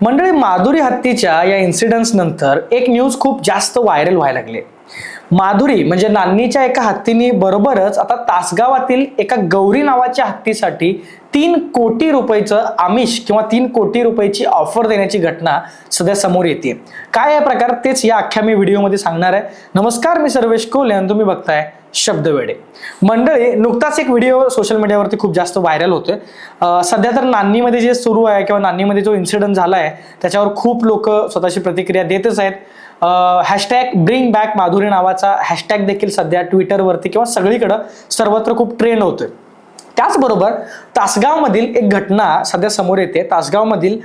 मंडळी माधुरी हत्तीच्या या इन्सिडन्स नंतर एक न्यूज खूप जास्त व्हायरल व्हायला लागले. माधुरी म्हणजे नान्नीच्या एका हत्तीनी बरोबरच आता तासगावातील एका गौरी नावाच्या हत्तीसाठी तीन कोटी रुपयेचं आमिष किंवा तीन कोटी रुपयाची ऑफर देण्याची घटना सध्या समोर येते. काय या प्रकार? तेच या अख्ख्या मी व्हिडिओमध्ये सांगणार आहे. नमस्कार मी सर्वेश कोले आणि तुम्ही बघताय शब्दवेडे मंडळी नुकताच एक व्हिडिओ सोशल मीडियावरती खूप जास्त व्हायरल होतोय. सध्या तर नान्नीमध्ये जे सुरू आहे किंवा नान्नीमध्ये जो इन्सिडंट झाला आहे त्याच्यावर खूप लोक स्वतःची प्रतिक्रिया देतच आहेत. हॅशटॅग ब्रिंग बॅक माधुरी नावाचा हॅशटॅग देखील सध्या ट्विटरवरती किंवा सगळीकडं सर्वत्र खूप ट्रेंड होतोय. त्याचबरोबर तासगावमधील एक घटना सध्या समोर येते. तासगावमधील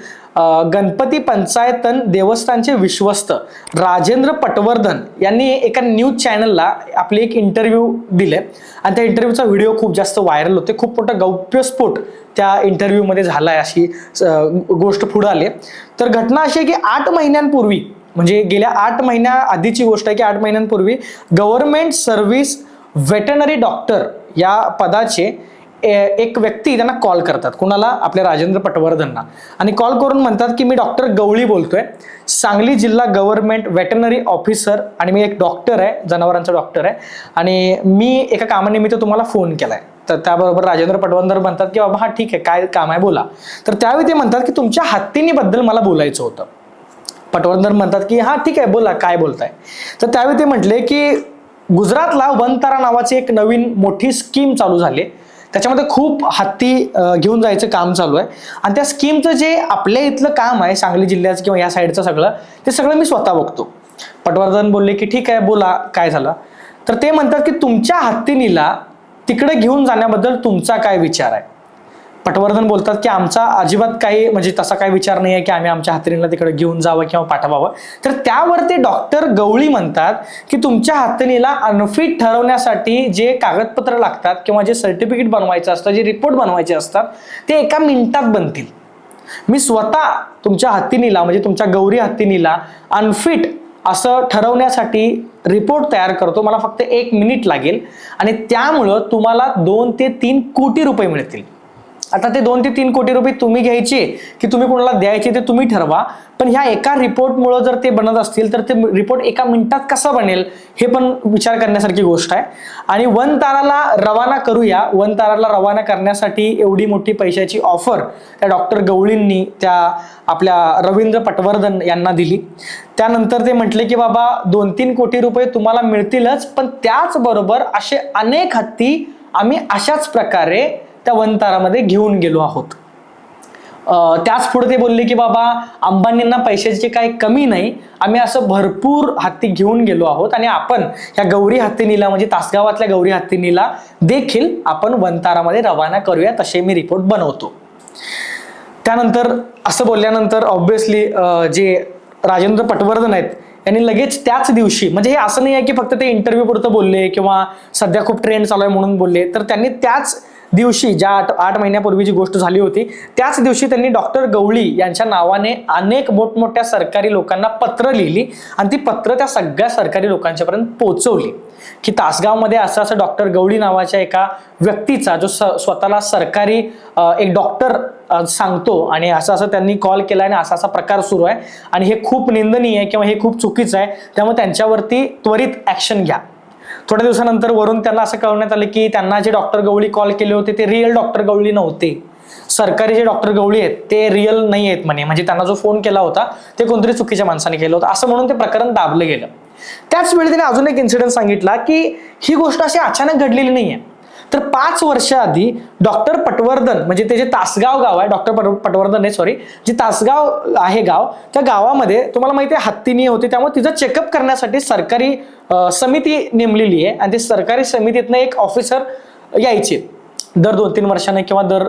गणपती पंचायतन देवस्थानचे विश्वस्त राजेंद्र पटवर्धन यांनी एका न्यूज चॅनलला आपले एक इंटरव्ह्यू दिले. आणि त्या इंटरव्ह्यूचा व्हिडिओ खूप जास्त व्हायरल होते. खूप मोठा गौप्यस्फोट त्या इंटरव्ह्यूमध्ये झाला आहे अशी गोष्ट पुढे आली आहे. तर घटना अशी आहे की आठ महिन्यांपूर्वी म्हणजे गेल्या आठ महिन्या आधीची गोष्ट आहे की आठ महिन्यांपूर्वी गव्हर्नमेंट सर्व्हिस व्हेटनरी डॉक्टर या पदाचे एक व्यक्ती त्यांना कॉल करतात. कुणाला? आपल्या राजेंद्र पटवर्धनना. आणि कॉल करून म्हणतात की मी डॉक्टर गवळी बोलतोय. सांगली जिल्हा गव्हर्नमेंट वेटनरी ऑफिसर आणि मी एक डॉक्टर आहे जनावरांचा डॉक्टर आहे. आणि मी एका कामानिमित्त तुम्हाला फोन केलाय. तर त्याबरोबर राजेंद्र पटवर्धन म्हणतात की बाबा हा ठीक आहे. काय काम आहे? बोला. तर त्यावेळी ते म्हणतात की तुमच्या हत्तीनीबद्दल मला बोलायचं होतं. पटवर्धन म्हणतात की हा ठीक आहे. बोला. काय बोलताय? तर त्यावेळी ते म्हटले की गुजरातला वनतारा नावाची एक नवीन मोठी स्कीम चालू झाली त्याच्यामध्ये खूप हत्ती घेऊन जायचं काम चालू आहे. आणि त्या स्कीमचं जे आपल्या इथलं काम आहे सांगली जिल्ह्याचं किंवा या साईडचं सगळं ते सगळं मी स्वतः बघतो. पटवर्धन बोलले की ठीक आहे बोला काय झालं? तर ते म्हणतात की तुमच्या हत्तीनीला तिकडे घेऊन जाण्याबद्दल तुमचा काय विचार आहे? पटवर्धन बोलतात की आमचा अजिबात काही म्हणजे तसा काही विचार नाही आहे की आम्ही आमच्या हातरीला तिकडे घेऊन जावं किंवा पाठवावं. तर त्यावर ते डॉक्टर गवळी म्हणतात की तुमच्या हातनीला अनफिट ठरवण्यासाठी जे कागदपत्र लागतात किंवा जे सर्टिफिकेट बनवायचं असतं जे रिपोर्ट बनवायचे असतात ते एका मिनिटात बनतील. मी स्वतः तुमच्या हत्तीनीला म्हणजे तुमच्या गौरी हत्तीनीला अनफिट असं ठरवण्यासाठी रिपोर्ट तयार करतो. मला फक्त एक मिनिट लागेल आणि त्यामुळं तुम्हाला दोन ते तीन कोटी रुपये मिळतील. आता ते दोन ते तीन कोटी रुपये तुम्ही घ्यायचे की तुम्ही कोणाला द्यायचे ते तुम्ही ठरवा. पण ह्या एका रिपोर्टमुळं जर ते बनत असतील तर ते रिपोर्ट एका मिनिटात कसा बनेल हे पण विचार करण्यासारखी गोष्ट आहे. आणि वन ताराला रवाना करूया. वन ताराला रवाना करण्यासाठी एवढी मोठी पैशाची ऑफर त्या डॉक्टर गवळींनी त्या आपल्या रवींद्र पटवर्धन यांना दिली. त्यानंतर ते म्हटले की बाबा दोन तीन कोटी रुपये तुम्हाला मिळतीलच पण त्याचबरोबर असे अनेक हत्ती आम्ही अशाच प्रकारे त्या वनतारामध्ये घेऊन गेलो आहोत. त्याच पुढे ते बोलले की बाबा अंबानींना पैशाची काही कमी नाही. आम्ही असं भरपूर हत्ती घेऊन गेलो आहोत आणि आपण ह्या गौरी हत्तीनीला म्हणजे तासगावातल्या गौरी हत्तीनीला देखील आपण वनतारामध्ये रवाना करूया तसे मी रिपोर्ट बनवतो. त्यानंतर असं बोलल्यानंतर ऑब्विसली जे राजेंद्र पटवर्धन आहेत यांनी लगेच त्याच दिवशी म्हणजे हे असं नाही आहे की फक्त ते इंटरव्ह्यू पुरतं बोलले किंवा सध्या खूप ट्रेंड चालू आहे म्हणून बोलले तर त्यांनी त्याच दिवशी ज्या आठ आठ महिन्यापूर्वी जी गोष्ट झाली होती त्याच दिवशी त्यांनी डॉक्टर गवळी यांच्या नावाने अनेक मोठमोठ्या सरकारी लोकांना पत्र लिहिली आणि ती पत्र त्या सगळ्या सरकारी लोकांच्यापर्यंत पोहोचवली. की तासगावमध्ये असं असं डॉक्टर गवळी नावाच्या एका व्यक्तीचा जो स स्वतःला सरकारी एक डॉक्टर सांगतो आणि असं असं त्यांनी कॉल केला आणि असा असा प्रकार सुरू आहे. आणि हे खूप निंदनीय आहे किंवा हे खूप चुकीचं आहे. त्यामुळे त्यांच्यावरती त्वरित ॲक्शन घ्या. थोड्या दिवसानंतर वरून त्यांना असं कळवण्यात आलं की त्यांना जे डॉक्टर गवळी कॉल केले होते ते रिअल डॉक्टर गवळी नव्हते. सरकारी जे डॉक्टर गवळी आहेत ते रिअल नाही आहेत म्हणे. म्हणजे त्यांना जो फोन केला होता ते कोणतरी चुकीच्या माणसाने केलं होतं. असं म्हणून ते प्रकरण दाबलं गेलं. त्याच वेळी त्याने अजून एक इन्सिडेंट सांगितला की ही गोष्ट अशी अचानक घडलेली नाही आहे तर पाच वर्ष आधी डॉक्टर पटवर्धन म्हणजे ते जे तासगाव गाव आहे डॉक्टर पट पटवर्धन आहे सॉरी जे तासगाव आहे गाव त्या गावामध्ये तुम्हाला माहिती आहे हत्तीनी होती त्यामुळे तिचं चेकअप करण्यासाठी सरकारी समिती नेमलेली आहे आणि ते सरकारी समितीतनं एक ऑफिसर यायचे. दर दोन तीन वर्षाने किंवा दर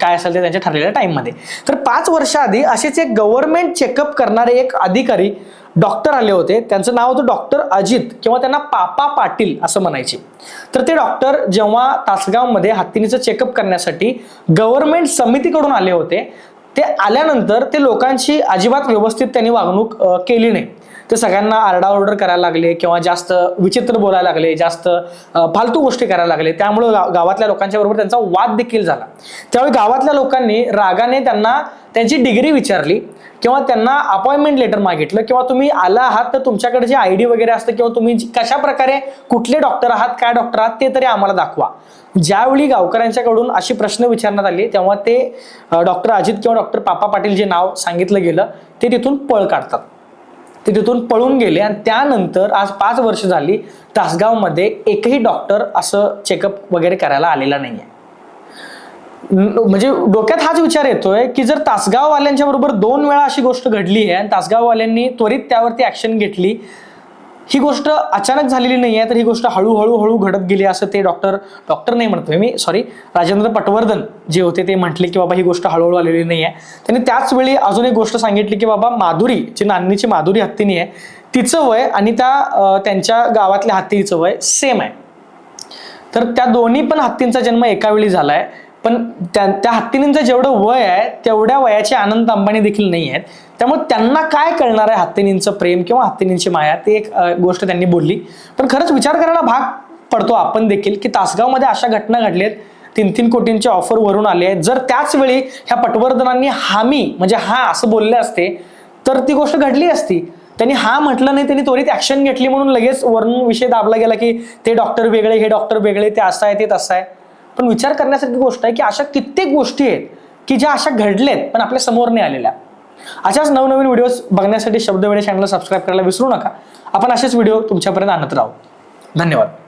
काय असेल ते त्यांच्या ठरलेल्या टाईममध्ये तर पाच वर्षाआधी असेच एक गव्हर्नमेंट चेकअप करणारे एक अधिकारी डॉक्टर आले होते. त्यांचं नाव होतं डॉक्टर अजित किंवा त्यांना पापा पाटील असं म्हणायचे. तर ते डॉक्टर जेव्हा तासगावमध्ये हत्तीनीचं चेकअप करण्यासाठी गव्हर्नमेंट समितीकडून आले होते ते आल्यानंतर ते लोकांशी अजिबात व्यवस्थित त्यांनी वागणूक केली नाही. ते सगळ्यांना आरडाओरडर करायला लागले किंवा जास्त विचित्र बोलायला लागले जास्त फालतू गोष्टी करायला लागले. त्यामुळे गावातल्या लोकांच्या बरोबर त्यांचा वाद देखील झाला. त्यावेळी गावातल्या लोकांनी रागाने त्यांना त्यांची डिग्री विचारली किंवा त्यांना अपॉइंटमेंट लेटर मागितलं किंवा तुम्ही आला आहात तर तुमच्याकडे जे आय डी वगैरे असतं किंवा तुम्ही कशा प्रकारे कुठले डॉक्टर आहात काय डॉक्टर आहात ते तरी आम्हाला दाखवा. ज्यावेळी गावकऱ्यांच्याकडून अशी प्रश्न विचारण्यात आले तेव्हा ते डॉक्टर अजित किंवा डॉक्टर पापा पाटील जे नाव सांगितलं गेलं ते तिथून पळ काढतात. ते तिथून पळून गेले आणि त्यानंतर आज पाच वर्ष झाली तासगावमध्ये एकही डॉक्टर असं चेकअप वगैरे करायला आलेला नाही आहे म्हणजे डोक्यात हाच विचार येतोय की जर तासगाववाल्यांच्या बरोबर दोन वेळा अशी गोष्ट घडली आहे आणि तासगाववाल्यांनी त्वरित त्यावरती ऍक्शन घेतली ही गोष्ट अचानक झालेली नाही आहे तर ही गोष्ट हळूहळू हळू घडत गेली असं ते डॉक्टर डॉक्टर नाही म्हणतोय मी सॉरी राजेंद्र पटवर्धन जे होते ते म्हटले की बाबा ही गोष्ट हळूहळू आलेली नाही आहे त्यांनी त्याच वेळी अजून एक गोष्ट सांगितली की बाबा माधुरी जी नान्नीची माधुरी हत्तीनी आहे तिचं वय आणि त्या त्यांच्या गावातल्या हत्तीचं वय सेम आहे. तर त्या दोन्ही पण हत्तींचा जन्म एका वेळी आहे पण त्या त्या हत्तीनींचं जेवढं वय आहे तेवढ्या वयाचे आनंद अंबानी देखील नाही आहेत. त्यामुळे त्यांना काय कळणार आहे हत्तीनींचं प्रेम किंवा हत्तीनींची माया? ती एक गोष्ट त्यांनी बोलली. पण खरंच विचार करायला भाग पडतो आपण देखील की तासगावमध्ये अशा घटना घडल्यात तीन तीन कोटींच्या ऑफर वरून आले आहेत. जर त्याच वेळी ह्या पटवर्धनांनी हामी म्हणजे हा असं बोलले असते तर ती गोष्ट घडली असती. त्यांनी हा म्हटलं नाही त्यांनी त्वरित ऍक्शन घेतली म्हणून लगेच वरून विषय दाबला गेला की ते डॉक्टर वेगळे हे डॉक्टर वेगळे ते असं आहे ते तसं आहे. पण विचार करण्यासारखी गोष्ट आहे की अशा कित्येक गोष्टी आहेत की ज्या अशा घडलेत पण आपल्यासमोर नाही आलेल्या. अशाच नवनवीन व्हिडिओज बघण्यासाठी शब्दवेळे चॅनलला सबस्क्राईब करायला विसरू नका. आपण असेच व्हिडिओ तुमच्यापर्यंत आणत राहू. धन्यवाद.